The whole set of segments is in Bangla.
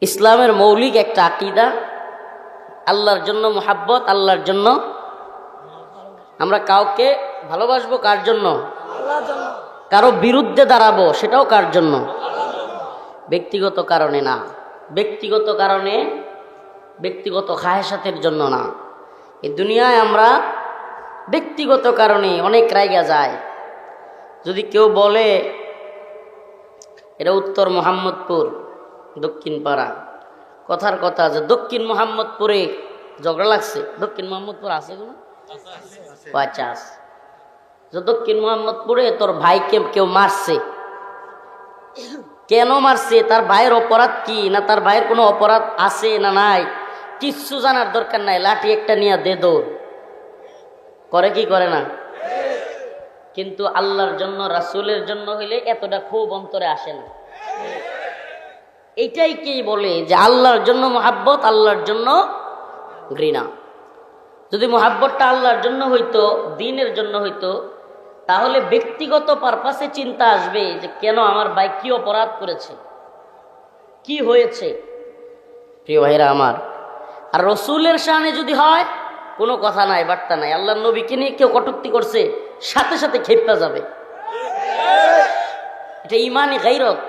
ইসলামের মৌলিক একটা আকিদা, আল্লাহর জন্য মোহাব্বত, আল্লাহর জন্য আমরা কাউকে ভালোবাসবো কার জন্য? কারও বিরুদ্ধে দাঁড়াবো, সেটাও কার জন্য? ব্যক্তিগত কারণে না। ব্যক্তিগত কারণে ব্যক্তিগত খায়সাতের জন্য না। এই দুনিয়ায় আমরা ব্যক্তিগত কারণে অনেক রায়গা যায়। যদি কেউ বলে, এটা উত্তর মোহাম্মদপুর। দক্ষিণ পাড়া কথার কথা যে দক্ষিণ মোহাম্মদপুরে ঝগড়া লাগছে। দক্ষিণ মোহাম্মদপুর আছে কোনো? ও আচ্ছা আছে। যে দক্ষিণ মোহাম্মদপুরে তোর ভাইকে কেউ মারছে। কেন মারছে? তার ভাইয়ের অপরাধ কি? না তার ভাইয়ের কোনো অপরাধ আছে না নাই? কিচ্ছু জানার দরকার নাই। লাঠি একটা নিয়ে দে দৌড়। করে কি করে না? কিন্তু আল্লাহর জন্য রাসূলের জন্য হইলে এতটা খুব অন্তরে আসে না। এইটাই কি বলে যে আল্লাহর জন্য মোহাব্বত, আল্লাহর জন্য ঘৃণা। যদি মোহাব্বতটা আল্লাহর জন্য হইতো, দিনের জন্য হইতো, তাহলে ব্যক্তিগত পারপাসে চিন্তা আসবে যে কেন আমার ভাই কি অপরাধ করেছে? কি হয়েছে? প্রিয় ভাইরা আমার, আর রসুলের সামনে যদি হয়, কোনো কথা নাই, বার্তা নাই। আল্লাহ নবীকে নিয়ে কেউ কটুক্তি করছে, সাথে সাথে খেপা যাবে। এটা ইমানই গাইরত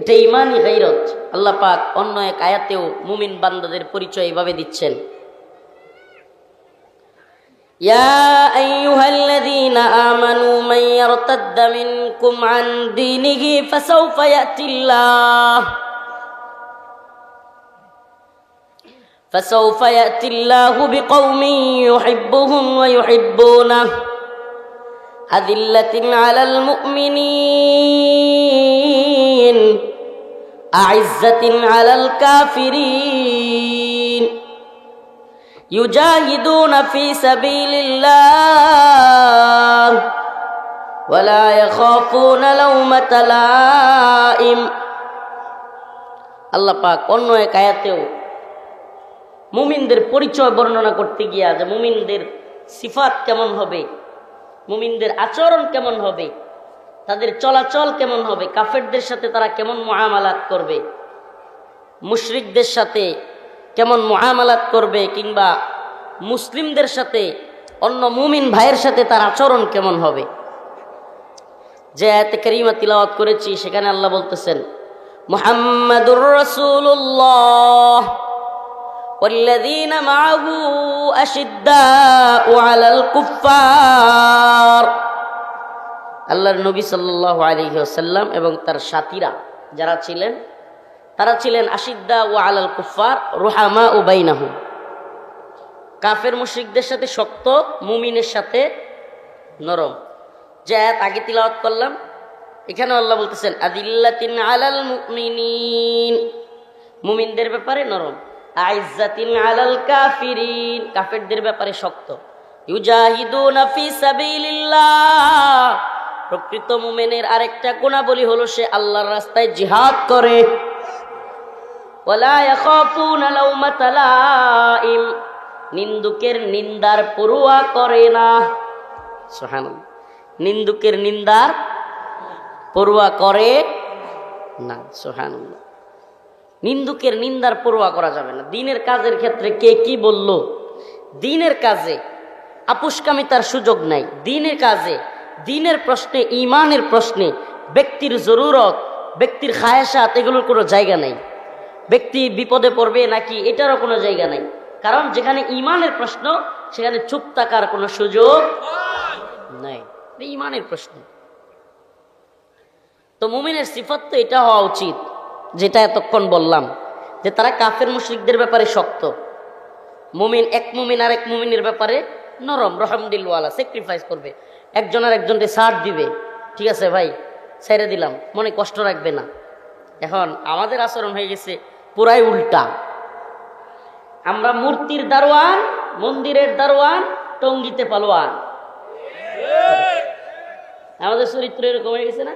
এটা ইমানই গাইরত আল্লাহ পাক অন্য এক আয়াতেও মুমিন বান্দাদের পরিচয় এইভাবে দিচ্ছেন يا أيها الذين آمنوا من يرتد منكم عن دينه فسوف يأتي الله فسوف يأتي الله بقوم يحبهم ويحبونه أذلة على المؤمنين أعزة على الكافرين يجاهدون في سبيل الله ولا يخافون لومة لائم আল্লাহ পাক অন্য এক আয়াতেও মুমিনদের পরিচয় বর্ণনা করতে গিয়া যে মুমিনদের সিফাত কেমন হবে মুমিনদের আচরণ কেমন হবে তাদের চলাচল কেমন হবে কাফেরদের সাথে তারা কেমন মহামালাত করবে মুশরিকদের সাথে কেমন মহামালাত করবে কিংবা মুসলিমদের সাথে অন্য মুমিন ভাইয়ের সাথে তার আচরণ কেমন হবে যে আয়াতে করিমা তিলাওয়াত করেছি সেখানে আল্লাহ বলতেছেন মুহাম্মাদুর রাসূলুল্লাহ والذين معه أشداء على الكفار আল্লাহর নবী সাল্লাহ আলহি আসাল্লাম এবং তার সাথীরা যারা ছিলেন, তারা ছিলেন আশিদ্দা ও আলাল কুফার রোহামা ও বাইনাহু। কাফের মুশরিকদের সাথে শক্ত, মুমিনের সাথে নরম। যে আয়াত আগে তিলাওয়াত করলাম এখানে আল্লাহ বলতেছেন, আদিল্লাতিন আলাল মুমিনিন। মুমিনদের ব্যাপারে নরম। আইজ্জাতিন আলাল কাফিরিন। কাফেরদের ব্যাপারে শক্ত। ইউজাহিদুনা ফি সাবিলিল্লাহ। প্রকৃত মুমিনের আরেকটা গুণাবলী হলো সে আল্লাহর রাস্তায় জিহাদ করে। নিন্দুকের নিন্দার পরোয়া করে না। সুবহানাল্লাহ। নিন্দুকের নিন্দার পরোয়া করে না। সুবহানাল্লাহ। নিন্দুকের নিন্দার পরোয়া করা যাবে না। দিনের কাজের ক্ষেত্রে কে কি বলল? দিনের কাজে আপুষ্কামিতার সুযোগ নাই। দিনের কাজে দিনের প্রশ্নে ইমানের প্রশ্নে, ব্যক্তির জরুরত, ব্যক্তির খায়াসাত এগুলোর কোনো জায়গা নেই। ব্যক্তি বিপদে পড়বে নাকি এটারও কোনো জায়গা নেই। কারণ যেখানে ইমানের প্রশ্ন, সেখানে চুপ থাকার কোনো সুযোগ নাই। ইমানের প্রশ্ন। তো মুমিনের সিফত তো এটা হওয়া উচিত, যেটা এতক্ষণ বললাম, যে তারা কাফের মুশরিকদের ব্যাপারে শক্ত। মুমিন এক মুমিন আর এক মুমিনের ব্যাপারে নরম রহমদিল্লাওয়ালা স্যাক্রিফাইস করবে। একজন আর একজনকে সার দিবে। ঠিক আছে ভাই, ছেড়ে দিলাম, মনে কষ্ট রাখবে না। এখন আমাদের আচরণ হয়ে গেছে পুরাই উল্টা। আমরা মূর্তির দারোয়ান, মন্দিরের দারোয়ান, টঙ্গিতে পালোয়ান। আমাদের চরিত্র এরকম হয়ে গেছে না?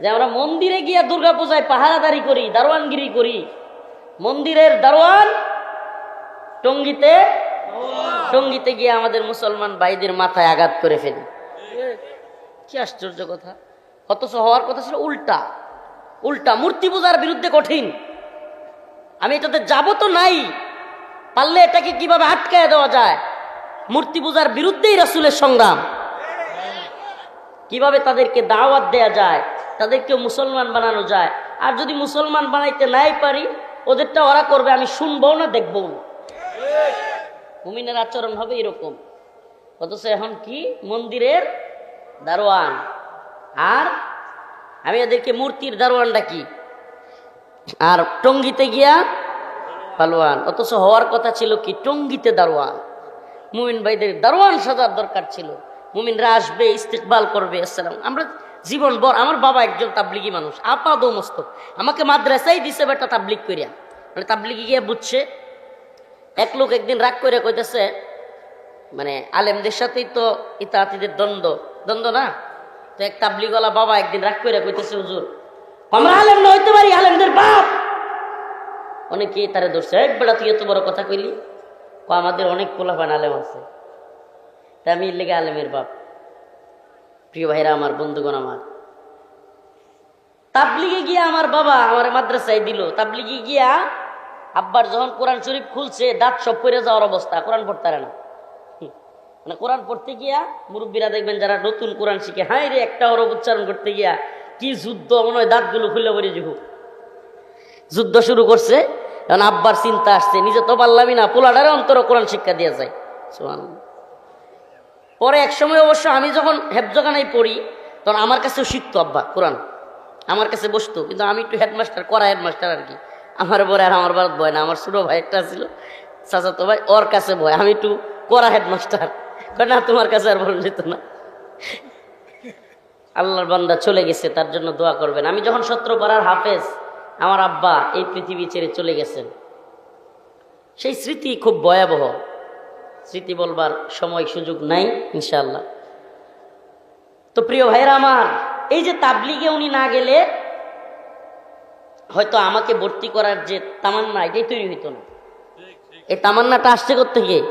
যে আমরা মন্দিরে গিয়া দুর্গা পূজায় পাহারাদারি করি, দারোয়ানগিরি করি। মন্দিরের দারোয়ান টঙ্গিতে টঙ্গিতে গিয়ে আমাদের মুসলমান ভাইদের মাথায় আঘাত করে ফেলি। কি আশ্চর্য কথা। অথচ হওয়ার কথা ছিল উল্টা। উল্টা মূর্তি পূজার বিরুদ্ধে কঠিন। আমি এটাতে যাব তো নাই। পারলে এটাকে কীভাবে আটকায় দেওয়া যায়? মূর্তি পূজার বিরুদ্ধেই রাসুলের সংগ্রাম। কীভাবে তাদেরকে দাওয়াত দেয়া যায়? তাদেরকে মুসলমান বানানো যায়। আর যদি মুসলমান বানাইতে নাই পারি, ওদেরটা ওরা করবে, আমি শুনব না দেখব না। মুমিনের আচরণ হবে এরকম। অথচ এখন কি? মন্দিরের দারোয়ান। আর আমি এদেরকে মূর্তির দারোয়ান ডাকি আর টঙ্গিতে গিয়া পালোয়ান। অথচ হওয়ার কথা ছিল কি? টঙ্গিতে দারোয়ান। মুমিন ভাইদের দারোয়ান সাজার দরকার ছিল। মুমিনরা আসবে, ইস্তেকবাল করবে, আসসালাম। আমরা জীবন বর আমার বাবা একজন তাবলিগি মানুষ আপাদ মস্তক আমাকে মাদ্রাসাই দিছে বেটা তাবলিগ করিয়া। মানে তাবলিগি গিয়ে বুঝছে এক লোক একদিন রাগ করে কইতেছে মানে আলেমদের সাথেই তো ইতাহাতিদের দ্বন্দ্ব। দ্বন্দ্ব না? তো এক তাবলিগওয়ালা বাবা একদিন রাগ করে কইতেছে, হুজুর, আমরা আলেম না, হইতে পারি আলেমদের বাপ? অনেকে তারে ধরছে, এক বেড়া, তুই এত বড় কথা কইলি? ও আমাদের অনেক পোলাপান আলেম আছে। তা আমি লেগে আলেমের বাপ। প্রিয় ভাইরা, আমার বন্ধুগণ আমার, তাবলিগে গিয়া আমার বাবা আমার মাদ্রাসায় দিল। তাবলিগে গিয়া আব্বার যখন কোরআন শরীফ খুলছে, দাঁত সব পড়ে যাওয়ার অবস্থা, কোরআন পড়তে না। মানে কোরআন পড়তে গিয়া মুরব্বীরা দেখবেন যারা নতুন কোরআন শিখে হাই রে, একটা ওরব উচ্চারণ করতে গিয়া কি যুদ্ধ, মনে হয় দাঁতগুলো খুলে পড়ে যাব। যুদ্ধ শুরু করছে, এখন আব্বার চিন্তা আসছে, নিজে তো পারলামই না, পোলাডারে অন্তর কোরআন শিক্ষা দিয়ে যায়। সুবহানাল্লাহ। পরে এক সময় অবশ্য আমি যখন হেফজগানায় পড়ি, তখন আমার কাছেও শিখতো আব্বা কোরআন। আমার কাছে বসতো, কিন্তু আমি একটু হেডমাস্টার করা হেডমাস্টার আর কি। আমার পরে আর আমার বাড়ির ভয় না, আমার ছোটো ভাই একটা ছিল। চাচাতো ভাই, ওর কাছে ভয় আমি একটু করা হেডমাস্টার। না, তোমার কাছে আর বলুন যেত না। আল্লাহর বান্দা চলে গেছে, তার জন্য দোয়া করবেন। আমি যখন সত্র পাড়ার হাফেজ, আমার আব্বা এই পৃথিবী ছেড়ে চলে গেছেন। সেই স্মৃতি খুব ভয়াবহ। স্মৃতি বলবার সময় সুযোগ নাই ইনশাল্লাহ তো প্রিয় ভাইরা আমার, এই যে তাবলিগে উনি না গেলে হয়তো আমাকে ভর্তি করার যে তামান্না, এটাই তৈরি হইতো না। এই তামান্নাটা আসছে থেকে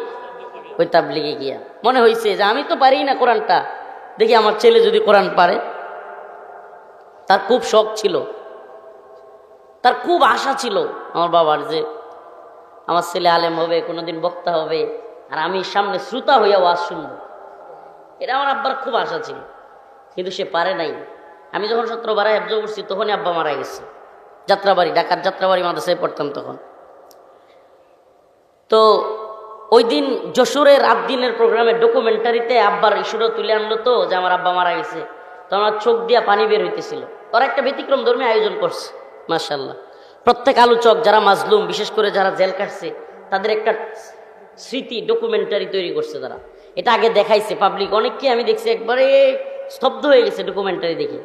ওই তাবলিগে গিয়া। মনে হয়েছে যে আমি তো পারি না কোরআনটা। দেখি আমার ছেলে যদি কোরআন পারে। তার খুব শখ ছিল। তার খুব আশা ছিল আমার বাবার যে আমার ছেলে আলেম হবে, কোনোদিন বক্তা হবে, আর আমি সামনে শ্রোতা হইয়া ওয়াজ শুনব। এটা আমার আব্বার খুব আশা ছিল। কিন্তু সে পারে নাই। আমি যখন সত্র বারায় হেফজ করছি, তখনই আব্বা মারা গেছে। যাত্রাবাড়ি, ঢাকার যাত্রাবাড়ি মাদ্রাসায় পড়তাম তখন। তো ওই দিন যশোরের রাত দিনের প্রোগ্রামে ডকুমেন্টারিতে আব্বার ইস্যুটা তুলে আনলো তো, যে আমার আব্বা মারা গেছে। তো আমার চোখ দিয়া পানি বের হইতেছিল। ওরা একটা ব্যতিক্রম ধর্মী আয়োজন করছে মার্শাল্লাহ প্রত্যেক আলোচক, যারা মাজলুম, বিশেষ করে যারা জেল কাটছে, তাদের একটা স্মৃতি ডকুমেন্টারি তৈরি করছে তারা। এটা আগে দেখাইছে পাবলিক অনেককে আমি দেখছি একবারে স্তব্ধ হয়ে গেছে ডকুমেন্টারি দেখে।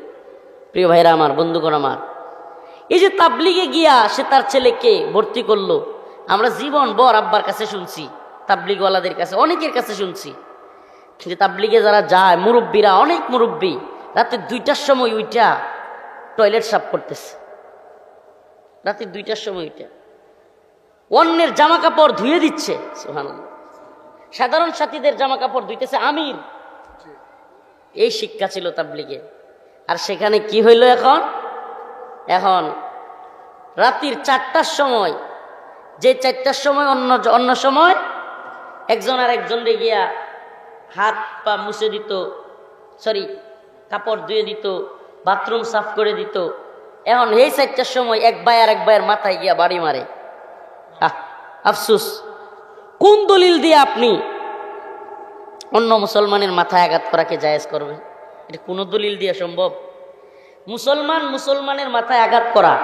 প্রিয় ভাইরা আমার, বন্ধুগণ আমার এই যে তাবলিগে গিয়া সে তার ছেলেকে ভর্তি করল, আমরা জীবন বর আব্বার কাছে শুনছি, তাবলিগওয়ালাদের কাছে, অনেকের কাছে শুনছি। যে তাবলিগে যারা যায়, মুরব্বীরা, অনেক মুরব্বী, রাতে দুইটার সময় উইটা টয়লেট সাফ করতেছে। রাতে দুইটার সময় উইটা অন্যের জামা কাপড় ধুয়ে দিচ্ছে। সাধারণ সাথীদের জামা কাপড় ধুইতেছে আমির। এই শিক্ষা ছিল তাবলিগে। আর সেখানে কি হইল এখন? এখন রাত্রির চারটার সময়, যে চারটার সময় অন্য অন্য সময় একজন আর একজন গিয়া হাত পা মুছে দিত সরি কাপড় ধুয়ে দিত, বাথরুম সাফ করে দিত। এখন এই চারটার সময় এক ভাই আর এক ভাইয়ের মাথায় গিয়া বাড়ি মারে। আফসুস। কোন দলিল দিয়ে আপনি অন্য মুসলমানের মাথায় আঘাত করাকে জায়েজ করবেন? এটা কোনো দলিল দিয়ে সম্ভব। মুসলমান মুসলমানের মাথায় আঘাত করা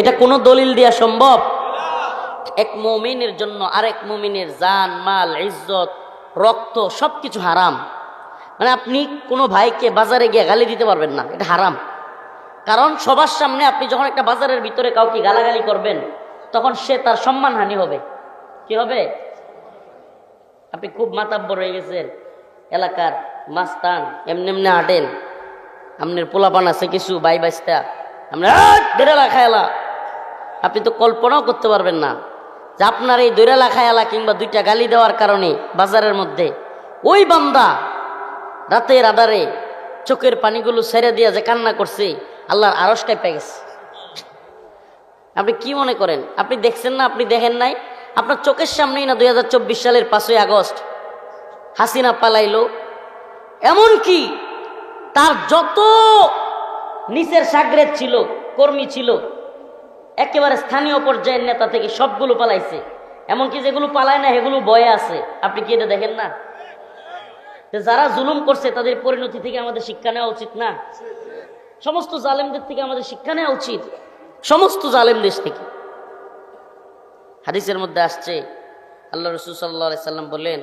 এটা কোনো দলিল দেওয়া সম্ভব? এক মমিনের জন্য আরেক মমিনের জান, মাল, ইজ্জত, রক্ত সব কিছু হারাম। মানে আপনি কোনো ভাইকে বাজারে গিয়ে গালি দিতে পারবেন না, এটা হারাম। কারণ সবার সামনে আপনি যখন একটা বাজারের ভিতরে কাউকে গালাগালি করবেন, তখন সে তার সম্মানহানি হবে। কি হবে? আপনি খুব মাতাব্বর হয়ে গেছেন। এলাকার মাস্তান এমনি এমনি হাঁটেন। আপনার পোলাপান আছে কিছু বাই বাইস্তা আপনার দেড়েলা খায়লা আপনি তো কল্পনাও করতে পারবেন না যে আপনার এই দৈরালা খায়ালা কিংবা দুইটা গালি দেওয়ার কারণে বাজারের মধ্যে ওই বান্দা রাতের আধারে চোখের পানিগুলো ছেড়ে দিয়া যে কান্না করছে, আল্লাহর আরস পেয়ে গেছে। আপনি কি মনে করেন? আপনি দেখছেন না? আপনি দেখেন নাই? আপনার চোখের সামনেই না দুই হাজার চব্বিশ সালের পাঁচই আগস্ট হাসিনা পালাইলো? এমন কি তার যত নিচের সাগরেদ ছিল, কর্মী ছিল একেবারে স্থানীয় পর্যায়ের নেতা থেকে সবগুলো পালাইছে। এমনকি যেগুলো পালায় না, সেগুলো বয়ে আছে। আপনি কি এটা দেখেন না? যারা জুলুম করছে, তাদের পরিণতি থেকে আমাদের শিক্ষা নেওয়া উচিত না? সমস্ত জালেমদের থেকে আমাদের শিক্ষা নেওয়া উচিত। সমস্ত জালেম দেশ থেকে। হাদিসের মধ্যে আসছে, আল্লাহ রসুল সাল্লাহ সাল্লাম বললেন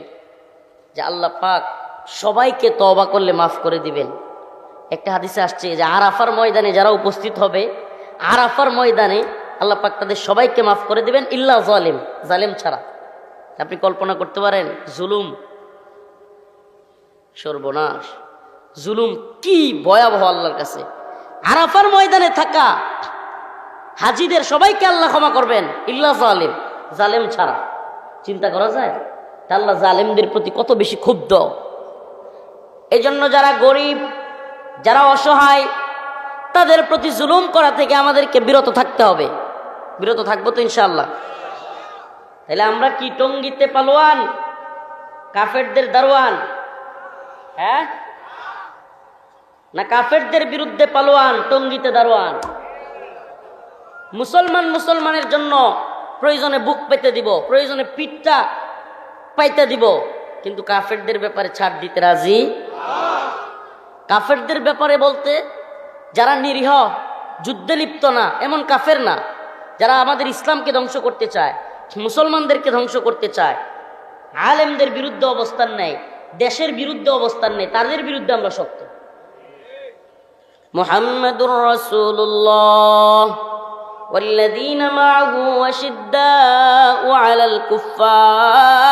যে আল্লাহ পাক সবাইকে তবা করলে মাফ করে দিবেন। একটা হাদিসে আসছে যে আরাফার ময়দানে যারা উপস্থিত হবে, আরাফার ময়দানে আল্লাহ পাক তাদের সবাইকে মাফ করে দিবেন, ইল্লা জালেম জালেম ছাড়া। আপনি কল্পনা করতে পারেন, জুলুম, সর্বনাশ। জুলুম কি ভয়াবহ আল্লাহর কাছে। আরাফার ময়দানে থাকা হাজিদের সবাইকে আল্লাহ ক্ষমা করবেন, ইল্লা জালেম জালেম ছাড়া। চিন্তা করা যায়? আল্লাহ জালেমদের প্রতি কত বেশি ক্ষুব্ধ। এই জন্য যারা গরিব, যারা অসহায়, তাদের প্রতি জুলুম করা থেকে আমাদেরকে বিরত থাকতে হবে। বিরত থাকব তো ইনশাল্লাহ তাহলে আমরা কি টঙ্গিতে পালোয়ান? কাফেরদের দারোয়ান? হ্যাঁ? না কাফেরদের বিরুদ্ধে পালোয়ান, টঙ্গিতে দারোয়ান? মুসলমান মুসলমানের জন্য প্রয়োজনে বুক পেতে দিব, প্রয়োজনে পিঠটা পাইতে দিব। কিন্তু কাফেরদের ব্যাপারে ছাড় দিতে রাজি? কাফেরদের ব্যাপারে বলতে যারা নিরীহ, যুদ্ধে লিপ্ত না, এমন কাফের না। যারা আমাদের ইসলামকে ধ্বংস করতে চায় মুসলমানদেরকে ধ্বংস করতে চায় আলেমদের বিরুদ্ধে অবস্থান নেয় দেশের বিরুদ্ধে অবস্থান নেই তাদের বিরুদ্ধে আমরা শক্ত মোহাম্মদুর রসুল্লাহ والذين معه أشداء على الكفار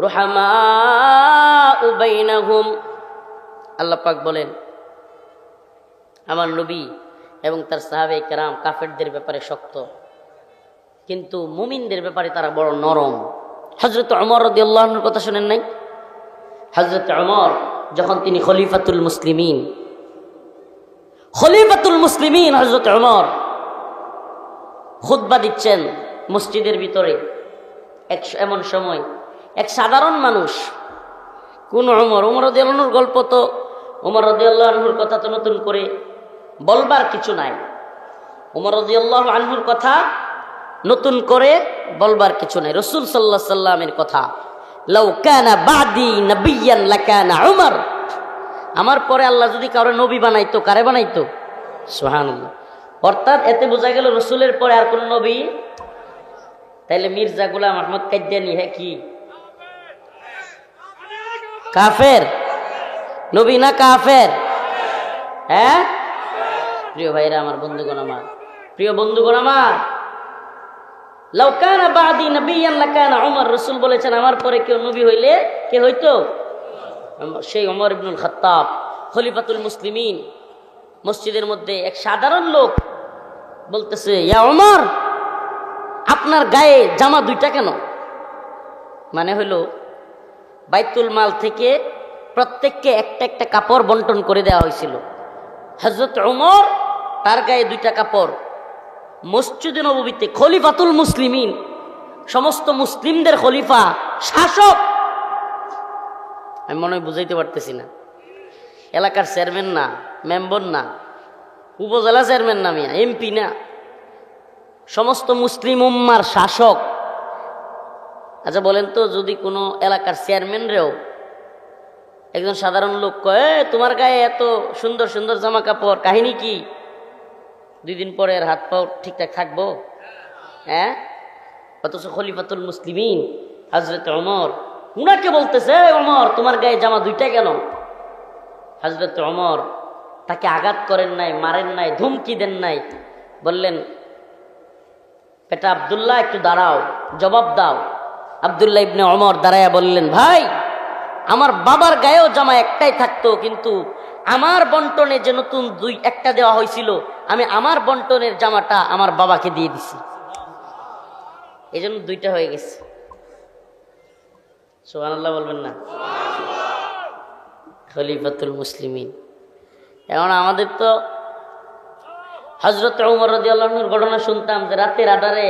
رحماء بينهم আল্লাহ পাক বলেন আমার নবী এবং তার সাহাবে কেরাম কাফেরদের ব্যাপারে শক্ত। কিন্তু মুমিনদের ব্যাপারে তারা বড় নরম। হজরত অমর রদি আল্লাহর কথা শোনেন নাই? হজরত অমর যখন তিনি খলিফাতুল মুসলিমিন খলিফাতুল মুসলিমিন হজরত অমর খুদ্া দিচ্ছেন মসজিদের ভিতরে। এক এমন সময় এক সাধারণ মানুষ, কোন অমর উমর রদিয়ালনুর গল্প তো, উমর রদিয়াল্লাহর কথা তো নতুন করে বলবার কিছু নাই। উমর রদিয়াল্লাহ আনহুর কথা নতুন করে বলবার কিছু নাই। রসুল সাল্লাহ সাল্লামের কথা বাদি আমার পরে আল্লাহ যদি কারও নবী বানাইতো, কারে বানাইতো? সোহানুল্লাহ অর্থাৎ এতে বোঝা গেল রসুলের পরে আর কোন নবী? তাইলে মির্জা গুলাম আহমদ কাদ্যানি হ্যাঁ কি? কাফের? নবী না কাফের? হ্যাঁ? প্রিয় ভাইরা, আমার বন্ধুগণ আমার, প্রিয় বন্ধুগণ আমার লাউকানা বাদি নবিয়ান লাকানা ওমর রসুল বলেছেন, আমার পরে কেউ নবী হইলে কে হইতো? সেই ওমর ইবনুল খত্তাব, খলিফাতুল মুসলিমিন, মসজিদের মধ্যে এক সাধারণ লোক বলতেছে, ইয়া ওমর আপনার গায়ে জামা দুইটা কেন? মানে হলো, বাইতুল মাল থেকে প্রত্যেককে একটা একটা কাপড় বন্টন করে দেওয়া হয়েছিল। হজরত ওমর তার গায়ে দুইটা কাপড় মসজিদে নবীতে খলিফাতুল মুসলিমিন, সমস্ত মুসলিমদের খলিফা, শাসক। আমি মনে হয় বুঝাইতে পারতেছি না। এলাকার চেয়ারম্যান না, মেম্বর না, উপজেলা চেয়ারম্যান না মিয়া, এমপি না। সমস্ত মুসলিম উম্মার শাসক। আচ্ছা বলেন তো, যদি কোনো এলাকার চেয়ারম্যানরেও একজন সাধারণ লোক কয় "এ, তোমার গায়ে এত সুন্দর সুন্দর জামা কাপড় কাহিনী কি? দুই দিন পরে আর হাত পাও ঠিকঠাক থাকব? হ্যাঁ? অথচ খলিফাতুল মুসলিমিন হজরত অমর উনাকে বলতেছে অমর তোমার গায়ে জামা দুইটা কেন? হজরত অমর তাকে আঘাত করেন নাই মারেন নাই ধুমকি দেন নাই। বললেন বেটা আবদুল্লাহ একটু দাঁড়াও জবাব দাও। আবদুল্লাহ ইবনে অমর দাঁড়াইয়া বললেন ভাই আমার বাবার গায়েও জামা একটাই থাকতো, কিন্তু আমার বন্টনে যে নতুন দুই একটা দেওয়া হয়েছিল, আমি আমার বন্টনের জামাটা আমার বাবাকে দিয়ে দিছি। এই জন্য দুইটা হয়ে গেছে। সোহান আল্লাহ বলবেন না? খলিফাতুল মুসলিমিন। এখন আমাদের তো হজরত উমর রদি আল্লাহর ঘটনা শুনতাম যে রাতের আধারে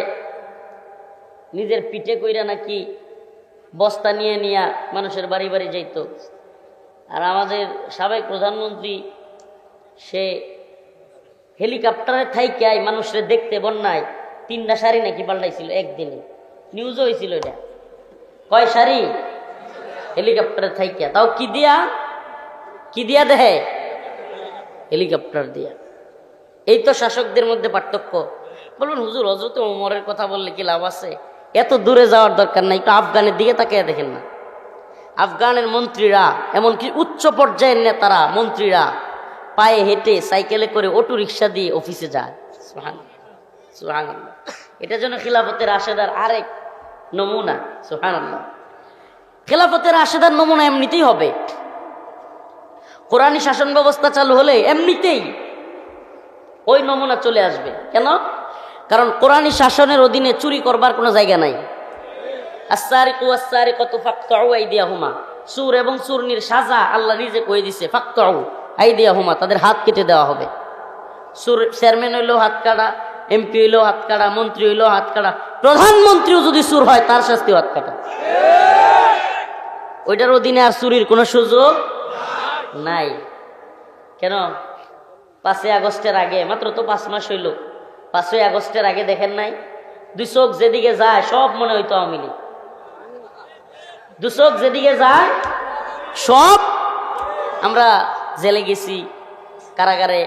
নিজের পিঠে কইরা নাকি বস্তা নিয়ে নিয়ে মানুষের বাড়ি বাড়ি যাইত। আর আমাদের সাবেক প্রধানমন্ত্রী, সে হেলিকপ্টারে থাইকায় মানুষের দেখতে বন্যায় তিনটা শাড়ি নাকি পাল্টাইছিল একদিনে। নিউজও হয়েছিল এটা। কয় শাড়ি? হেলিকপ্টারে থাইকা। তাও কি দিয়া? কি দিয়া দেহে? হেলিকপ্টার দিয়া। এই তো শাসকদের মধ্যে পার্থক্য। বলবেন, হুজুর হজরত ওমরের কথা বললে কি লাভ আছে? এত দূরে যাওয়ার দরকার নাই, একটু আফগানের দিকে তাকিয়ে দেখেন না। আফগানের মন্ত্রীরা, এমনকি উচ্চ পর্যায়ের নেতারা, মন্ত্রীরা পায়ে হেঁটে সাইকেলে করে অটো রিক্সা দিয়ে অফিসে যায়। এটা যেন খিলাফতের আশেদার আরেক নমুনা সুহান খেলাফতের আশেদার নমুনা এমনিতেই হবে। কোরআনী শাসন ব্যবস্থা চালু হলে এমনিতেই ওই নমুনা চলে আসবে। কেন? কারণ কোরআনী শাসনের অধীনে চুরি করবার কোনো জায়গা নাই। আসারি কু আসারি কত আই দিয়া হুমা সুর এবং সুরনির সাজা আল্লাহ নিজে কয়ে দিছে ফাক্ত আই দিয়া হুমা তাদের হাত কেটে দেওয়া হবে। সুর চেয়ারম্যান হইলেও হাত কাটা, এমপি হইলেও হাত কাটা, মন্ত্রী হইলেও হাত কাটা, প্রধানমন্ত্রীও যদি সুর হয়, তার শাস্তিও হাত কাটা। ওইটার অধীনে আর চুরির কোনো সুযোগ নাই। কেন? পাঁচই আগস্টের আগে, মাত্র তো পাঁচ মাস হইল। পাঁচই আগস্টের আগে দেখেন নাই? দুই চোখ যেদিকে যায়, সব মনে হইতো আওয়ামী লীগ। দু চোখ যেদিকে যায়, সব আমরা জেলে গেছি, কারাগারে,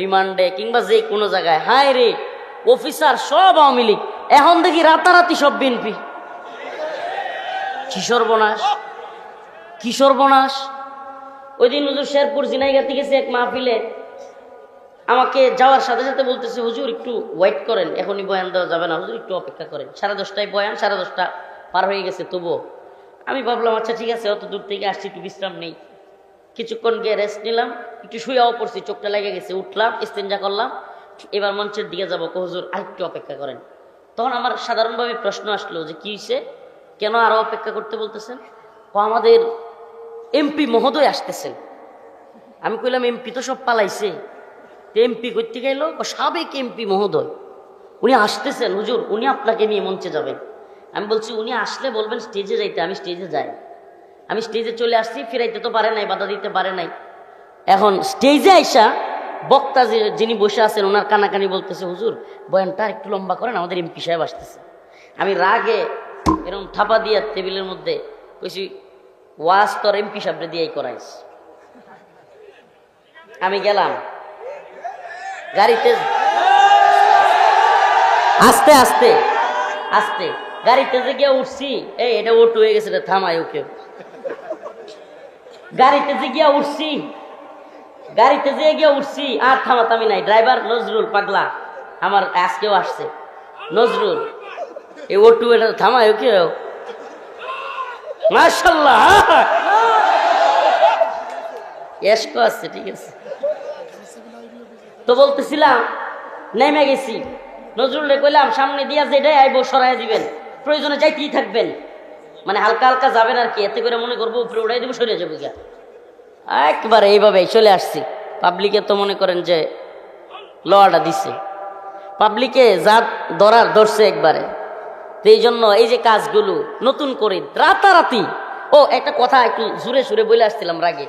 রিমান্ডে, কিংবা যে কোনো জায়গায়। হায় রে, অফিসার সব আওয়ামী লীগ। এখন দেখি রাতারাতি সব বিএনপি। কিশোর সর্বনাশ কিশোর সর্বনাশ। ওই দিন হুজুর শেরপুর জিনাইগাতে গেছে এক মাহফিলে। আমাকে যাওয়ার সাথে সাথে বলতেছে, হুজুর, একটু ওয়েট করেন, এখনই বয়ান দেওয়া যাবে না। হুজুর, একটু অপেক্ষা করেন। সাড়ে দশটায় বয়ান, সাড়ে দশটা পার হয়ে গেছে, তবুও। আমি ভাবলাম আচ্ছা ঠিক আছে, অত দূর থেকে আসছি, একটু বিশ্রাম নেই। কিছুক্ষণ গিয়ে রেস্ট নিলাম, একটু শুয়েও পড়ছি, চোখটা লেগে গেছে, উঠলাম, ইস্তেঞ্জা করলাম। এবার মঞ্চের দিকে যাব হুজুর, আরেকটু অপেক্ষা করেন। তখন আমার সাধারণভাবে প্রশ্ন আসলো যে, কি হয়েছে কেন আরও অপেক্ষা করতে বলতেছেন? ও আমাদের এমপি মহোদয় আসতেছেন। আমি কইলাম, এমপি তো সব পালাইছে। এমপি করতে গেল সাবেক এমপি মহোদয়। উনি আসতেছেন, হুজুর, উনি আপনাকে নিয়ে মঞ্চে যাবেন। আমি বলছি, উনি আসলে বলবেন স্টেজে যাইতে, আমি স্টেজে যাই। আমি স্টেজে চলে আসছি, ফিরাইতে তো পারে নাই, বাধা দিতে পারে নাই। এখন স্টেজে আইসা বক্তা যে, যিনি বসে আছেন, ওনার কানাকানি বলতেছে, হুজুর, বয়ানটা একটু লম্বা করেন, আমাদের এমপি সাহেব আসতেছে। আমি রাগে এরকম থাপা দিয়া টেবিলের মধ্যে কইছি, ওয়াজ তোর এমপি সাহেবরে দিয়েই করাইস। আমি গেলাম। গাড়িতে আস্তে আস্তে আস্তে। গাড়িতে যে গিয়ে উঠছি, এই এটা ওটু হয়ে গেছে থামাই ওকে। গাড়িতে যে গিয়া উঠছি, গাড়িতে যে গিয়ে উঠছি, আর থামাতামি নাই। ড্রাইভার নজরুল পাগলা, আমার আজকেও আসছে। নজরুল, এই ওটু এটা থামাই ওকে। মার্শাল্লাহ এসকো আছে, ঠিক আছে। তো বলতেছিলাম, নেমে গেছি। নজরুলে কইলাম, সামনে দিয়া যে যেটাই আইবো সরাই দিবেন। প্রয়োজনে যাইতেই থাকবেন। মানে হালকা হালকা যাবেন আর কি, এতে করে মনে করব উপরে উঠাই দেবো সরে যাব গিয়া। একবারে এইভাবে চলে আসছি। পাবলিকে তো মনে করেন যে লোয়াটা দিছে। পাবলিকে যা ধরার ধরছে একবারে। তো এই জন্য এই যে কাজগুলো নতুন করে রাতারাতি। ও, একটা কথা একটু জুড়ে সুরে বলে আসছিলাম রাগে।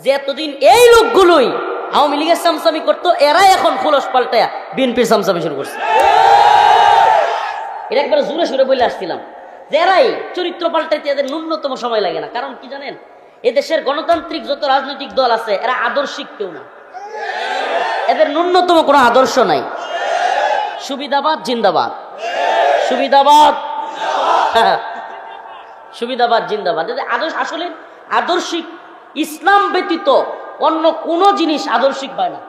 যে এতদিন এই লোকগুলোই আওয়ামী লীগের সামসামি করতো, এরাই এখন খোলস পাল্টায়া বিএনপির সামসামি শুরু করছে। এটা একবার জুড়ে সুরে বলে আসছিলাম এরাই চরিত্র পাল্টাইতে এদের ন্যূনতম সময় লাগে না। কারণ কি জানেন? এদেশের গণতান্ত্রিক যত রাজনৈতিক দল আছে, এরা আদর্শিক কেউ না। এদের ন্যূনতম কোনো আদর্শ নাই। সুবিধাবাদ, জিন্দাবাদ। সুবিধাবাদ। সুবিধাবাদ, জিন্দাবাদ। এদের আদর্শ আসলে আদর্শিক ইসলাম ব্যতীত অন্য কোনো জিনিস আদর্শিক হয় না।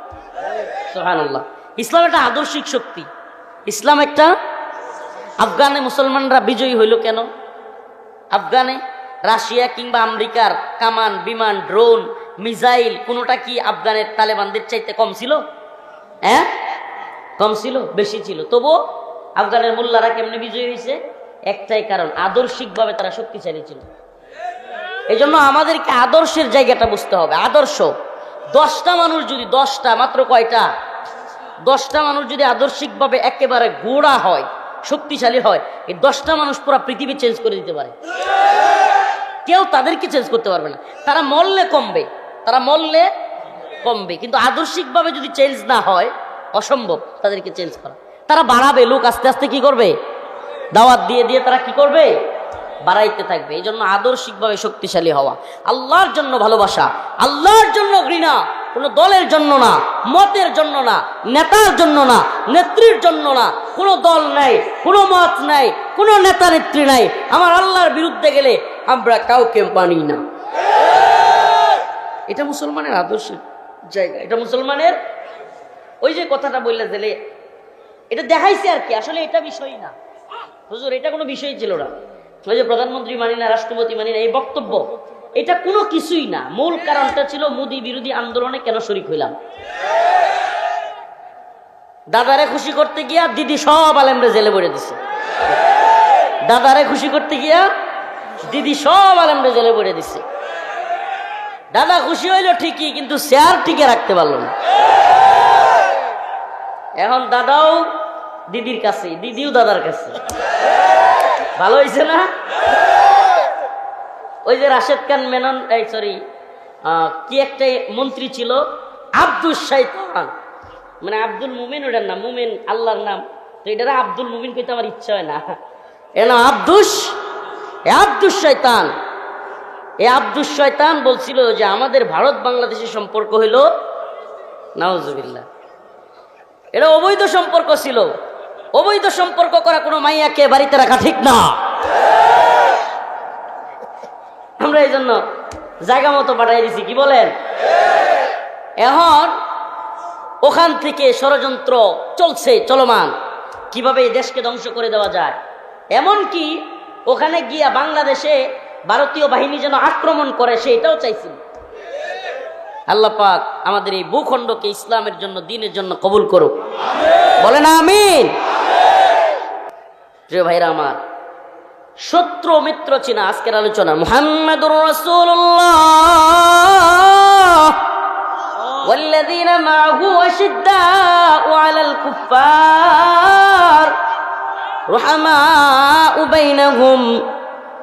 সোহান ইসলাম একটা আদর্শিক শক্তি। ইসলাম একটা আফগানে মুসলমানরা বিজয়ী হইল কেন? আফগানে রাশিয়া কিংবা আমেরিকার কামান, বিমান, ড্রোন, মিসাইল কোনোটা কি আফগানের তালেবানদের চাইতে কম ছিল? হ্যাঁ? কম ছিল, বেশি ছিল। তবুও আফগানের মোল্লারা কেমনে বিজয়ী হয়েছে একটাই কারণ, আদর্শিকভাবে তারা শক্তিশালী ছিল। এই জন্য আমাদেরকে আদর্শের জায়গাটা বুঝতে হবে, আদর্শ। দশটা মানুষ যদি দশটা, মাত্র কয়টা? দশটা মানুষ যদি আদর্শিকভাবে একেবারে গোড়া হয়, শক্তিশালী হয়, এই দশটা মানুষ পুরো পৃথিবী চেঞ্জ করে দিতে পারে। কেউ তাদেরকে চেঞ্জ করতে পারবে না। তারা মরলে কমবে, তারা মরলে কমবে। কিন্তু আদর্শিকভাবে যদি চেঞ্জ না হয়, অসম্ভব তাদেরকে চেঞ্জ করা। তারা বাড়াবে, লোক আস্তে আস্তে কি করবে? দাওয়াত দিয়ে দিয়ে তারা কি করবে? বাড়াইতে থাকবে। এই জন্য আদর্শিকভাবে শক্তিশালী হওয়া। আল্লাহর জন্য ভালোবাসা, আল্লাহর জন্য ঘৃণা, কোনো দলের জন্য না, মতের জন্য না, নেতার জন্য না, নেত্রীর জন্য না, কোনো দল নাই, কোনো মত নাই, কোনো নেতা নেত্রী নাই। আমার আল্লাহর বিরুদ্ধে গেলে আমরা কাউকে মানি না। এটা মুসলমানের আদর্শের জায়গা, এটা মুসলমানের ওই যে কথাটা বললে দিলে এটা দেখাইছে আর কি, আসলে এটা বিষয় না। হুজুর, এটা কোনো বিষয় ছিল না। ওই যে প্রধানমন্ত্রী মানি না, রাষ্ট্রপতি মানি না, এই বক্তব্য, এটা কোনো কিছুই না। মূল কারণটা ছিল মোদী বিরোধী আন্দোলনে কেন শরিক হইলাম? দাদারে খুশি করতে গিয়া দিদি সব আলেমরে জেলে ভরে দিছে। দাদারে খুশি করতে গিয়া দিদি সব আলেমরে জেলে ভরে দিছে। দাদা খুশি হইল ঠিকই, কিন্তু শেয়ার টিকে রাখতে পারল না। এখন দাদাও দিদির কাছে দিদিও দাদার কাছে। ভালো হয়েছে না? ওই যে রাশেদ খান মেনন, এই সরি কি একটা মন্ত্রী ছিল? আব্দুল শাইতান। মানে আব্দুল মুমিন, ওটার নাম, মুমিন, আল্লাহর নাম। তো এটার আব্দুল মুমিন কইতে আমার ইচ্ছা হয় না। এর নাম আব্দুস আব্দুস শয়তান এ আব্দুস শয়তান বলছিল যে আমাদের ভারত বাংলাদেশের সম্পর্ক হইল, নাউজুবিল্লাহ। এটা অবৈধ সম্পর্ক ছিল। অবৈধ সম্পর্ক করা কোনো মাইয়াকে বাড়িতে রাখা ঠিক না। আমরা এই জন্য জায়গা মতো পাঠাই দিছি, কি বলেন? এখন ওখান থেকে ষড়যন্ত্র চলছে, চলমান। কীভাবে এই দেশকে ধ্বংস করে দেওয়া যায়? এমন কি ওখানে গিয়া বাংলাদেশে ভারতীয় বাহিনী যেন আক্রমণ করে সেটাও চাইছিল আল্লাহ পাক আমাদের এই ভূখণ্ডকে ইসলামের জন্য, দিনের জন্য কবুল করুক। বলে না আমিন। প্রিয় ভাইরা আমার শত্রু মিত্র চিনা আজকের আলোচনা মুহাম্মাদুর রাসূলুল্লাহ والذين معه أشداء على الكفار رحماء بينهم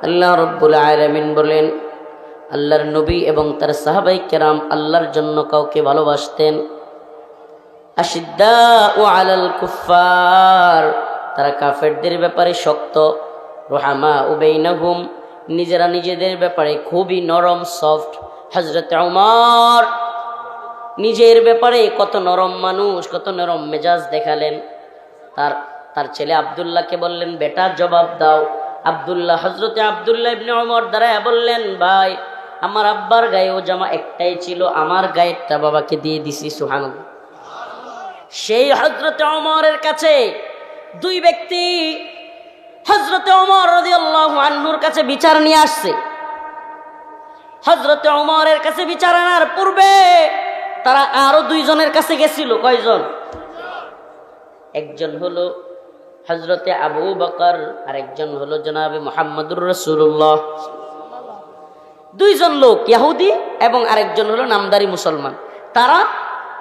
আল্লাহ রব্বুল আলামিন বলেন আল্লাহর নবী এবং তার সাহাবাই কেরাম আল্লাহর জন্য কাউকে ভালোবাসতেন আশিদ্দা ও আলাল কুফার তারা কাফেরদের ব্যাপারে শক্ত রোহামা উবেইনাহুম, নিজেরা নিজেদের ব্যাপারে খুবই নরম, সফট। হজরত উমর নিজের ব্যাপারে কত নরম মানুষ, কত নরম মেজাজ দেখালেন। তার তার ছেলে আবদুল্লাহকে বললেন, বেটা, জবাব দাও। আবদুল্লাহ হজরতে আবদুল্লাহ ইবনে ওমর দাঁড়ায় বললেন, ভাই, আমার আব্বার গায়ে ও জামা একটাই ছিল, আমার গায়েরটা বাবাকে দিয়ে দিছি সুহান সেই হজরতে অমরের কাছে দুই ব্যক্তি হজরতে অমর রাদিয়াল্লাহু আনহুর কাছে বিচার নিয়ে আসছে। হজরতে অমরের কাছে বিচার আনার পূর্বে তারা আরও দুইজনের কাছে গেছিল। কয়জন? একজন হলো হজরতে আবু বকর আর একজন হলো জনাবে মোহাম্মদুর রসুল্লাহ দুইজন লোক, ইয়াহুদি এবং আরেকজন হলো নামদারি মুসলমান। তারা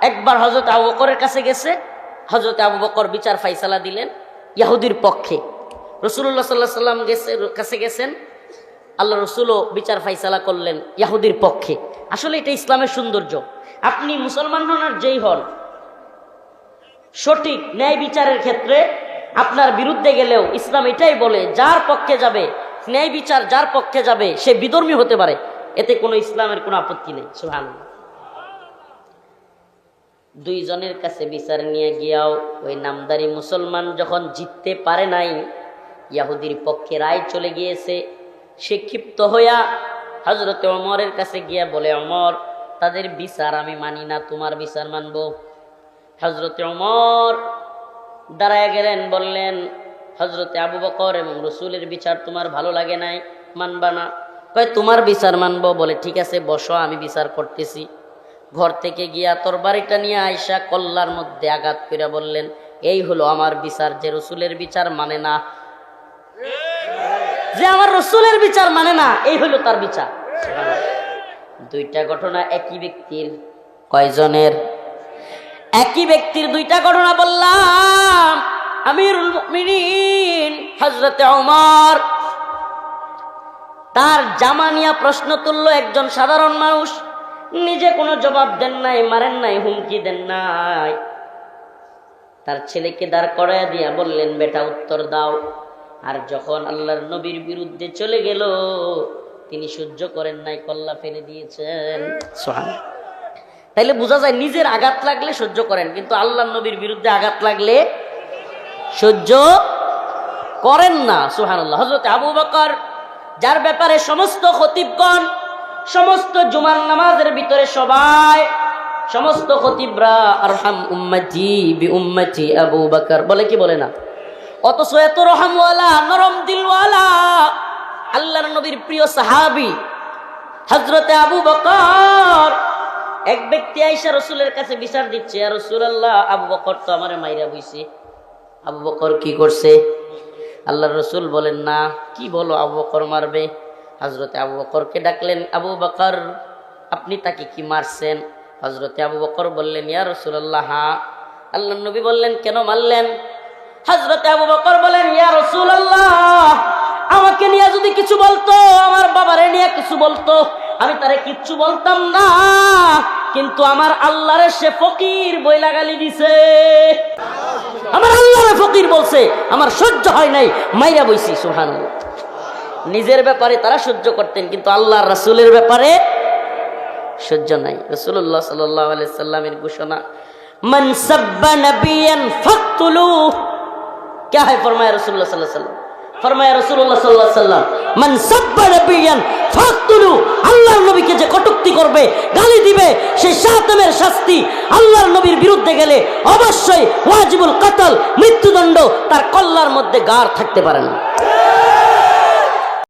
একবার হজরত আবু বকরের কাছে গেছে। হজরত আবু বকর বিচার ফাইসালা দিলেন ইয়াহুদির পক্ষে। রসুল্লাহ সাল্লাহ সাল্লাম গেছে, কাছে গেছেন। আল্লাহ রসুলও বিচার ফাইসালা করলেন ইয়াহুদির পক্ষে। আসলে এটা ইসলামের সৌন্দর্য। আপনি মুসলমান হন আর যেই হন, সঠিক ন্যায় বিচারের ক্ষেত্রে আপনার বিরুদ্ধে গেলেও ইসলাম এটাই বলে, যার পক্ষে যাবে, ন্যায় বিচার যার পক্ষে যাবে, সে বিধর্মী হতে পারে। এতে কোনো ইসলামের কোনো আপত্তি নেই। সুহান দুইজনের কাছে বিচার নিয়ে গিয়াও ওই নামদারি মুসলমান যখন জিততে পারে নাই ইয়াহুদির পক্ষে রায় চলে গিয়েছে। সে ক্ষিপ্ত হইয়া হজরত অমরের কাছে গিয়া বলে অমর তাদের বিচার আমি মানি না, তোমার বিচার মানব। হজরত অমর দাঁড়ায় গেলেন, বললেন হজরতে আবু বকর এবং রসুলের বিচার তোমার ভালো লাগে নাই, মানবা না। কয়, তোমার বিচার মানব? বলে, ঠিক আছে, বসো, আমি বিচার করতেছি। ঘর থেকে গিয়া তোর বাড়িটা নিয়ে আয়সা কল্লার মধ্যে আঘাত করে বললেন, এই হলো আমার বিচার, যে রসুলের বিচার মানে না যে আমার রসুলের বিচার মানে না, এই হলো তার বিচার। দুইটা ঘটনা একই ব্যক্তির, কয়জনের? একই ব্যক্তির দুইটা ঘটনা বললাম, আমিরুল মুমিনিন হজরতে ওমর। তার জামা নিয়ে প্রশ্ন তুলল, একজন সাধারণ মানুষ, নিজে কোনো জবাব দেন নাই, মারেন নাই, হুমকি দেন নাই। তার ছেলেকে দাঁড় করাইয়া দিয়া বললেন, বেটা, উত্তর দাও। আর যখন আল্লাহর নবীর বিরুদ্ধে চলে গেল তিনি সহ্য করেন নাই কল্লা ফেলে দিয়েছেন। তাইলে বোঝা যায় নিজের আঘাত লাগলে সহ্য করেন কিন্তু আল্লাহ নবীর বিরুদ্ধে আঘাত লাগলে সহ্য করেন না সুহান আল্লাহ হজরত আবু বকর যার ব্যাপারে সমস্ত খতিবগণ সমস্ত জুমার নামাজের ভিতরে সবাই সমস্ত খতিবরা আরহাম উম্মতি বি উম্মতি আবু বকর বলে কি বলে না? অথচ এত রহমওয়ালা, নরম দিলওয়ালা, আল্লাহর নবীর প্রিয় সাহাবি হজরতে আবু বকর। এক ব্যক্তি আইসা রসুলের কাছে বিচার দিচ্ছে আর রসুল আল্লাহ আবু বকর তো আমার মাইরা বইছে। আবু বকর কি করছে? আল্লাহ রসুল বলেন, না, কি বলো, আবু বকর মারবে? হজরতে আবু বকরকে ডাকলেন, আবু বকর, আপনি তাকে কি মারছেন? হজরতে আবু বকর বললেন, ইয়া রসুল্লাহ হা আল্লাহ নবী বললেন, কেন মারলেন? হজরত আবু বকর বলেন, ইয়া রসুল আল্লাহ আমাকে নিয়ে যদি কিছু বলতো, আমার বাবারে নিয়ে কিছু বলতো, আমি তারে কিচ্ছু বলতাম না, কিন্তু আমার আল্লাহরে সে ফকির বই লাগালি দিছে। আমার আল্লাহরে ফকির বলছে, আমার সহ্য হয় নাই, মাইরা বইছি সুহান নিজের ব্যাপারে তারা সহ্য করতেন, কিন্তু আল্লাহ রাসুলের ব্যাপারে সহ্য নাই। রসুল্লাহ সাল্লাহ সাল্লামের ঘোষণা মনসব্বা নবিয়ান ফতুলু क्या है फरमाया रसूलुल्लाह सल्लल्लाहु अलैहि वसल्लम फरमाया रसूलुल्लाह सल्लल्लाहु अलैहि वसल्लम मन सब्ब नबियन ফাকতুলু আল্লাহর নবীকে যে কটূক্তি করবে গালি দিবে সেই শাতমের শাস্তি আল্লাহর নবীর বিরুদ্ধে গেলে অবশ্যই ওয়াজিবুল কাতল মৃত্যুদণ্ড তার কল্লার মধ্যে গার থাকতে পারে না